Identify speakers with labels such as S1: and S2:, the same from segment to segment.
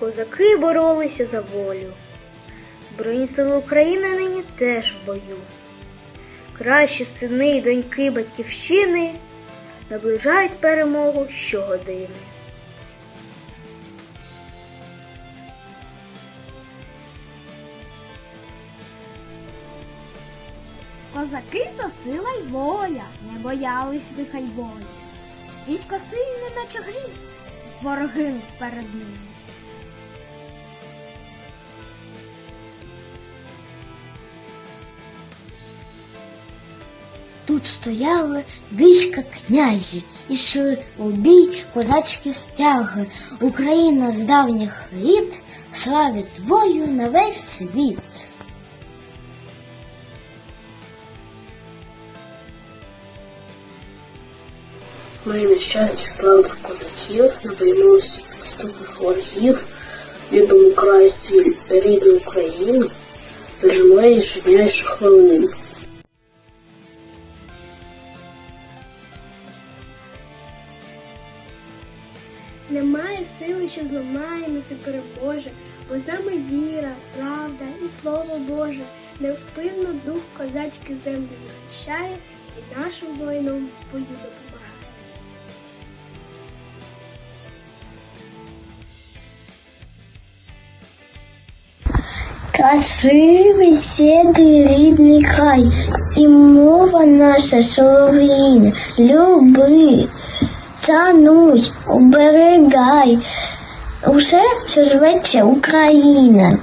S1: козаки боролися за волю. Збройні сили України нині теж в бою. Кращі сини й доньки батьківщини наближають перемогу щогодини.
S2: Козаки то сила й воля, не боялись лиха болі. Військо сильне, наче грім, ворог гинув перед
S3: Тут стояли війська князі, ішли у бій козацькі стяги. Україна з давніх літ славить твою на весь світ.
S4: Ми нещасті славних козаків, не боїмося підступних ворогів, любимо край свій рідну Україну, бережемо її щодня і щохвилини.
S2: Немає сили, що зламає нас і переможе, бо з нами віра, правда і слово Боже. Невпинно дух козацький землю захищає і нашим воїнам в бою допомагає.
S3: Красивий сідий рідний край, і мова наша солов'їна. Люби, цануй, оберегай. Усе, що зветься Україна.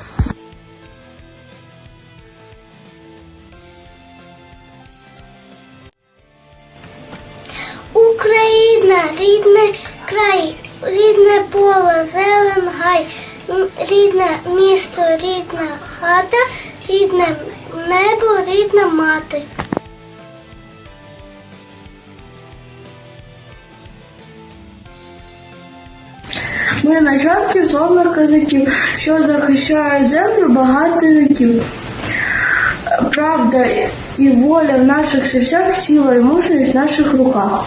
S5: Україна, рідний край, рідне поле, зелен гай, рідне місто, рідна хата, рідне небо, рідна мати.
S6: Ми нащадки славних козаків, що захищають землю багато віків. Правда і воля в наших серцях, сила і мужність в наших руках.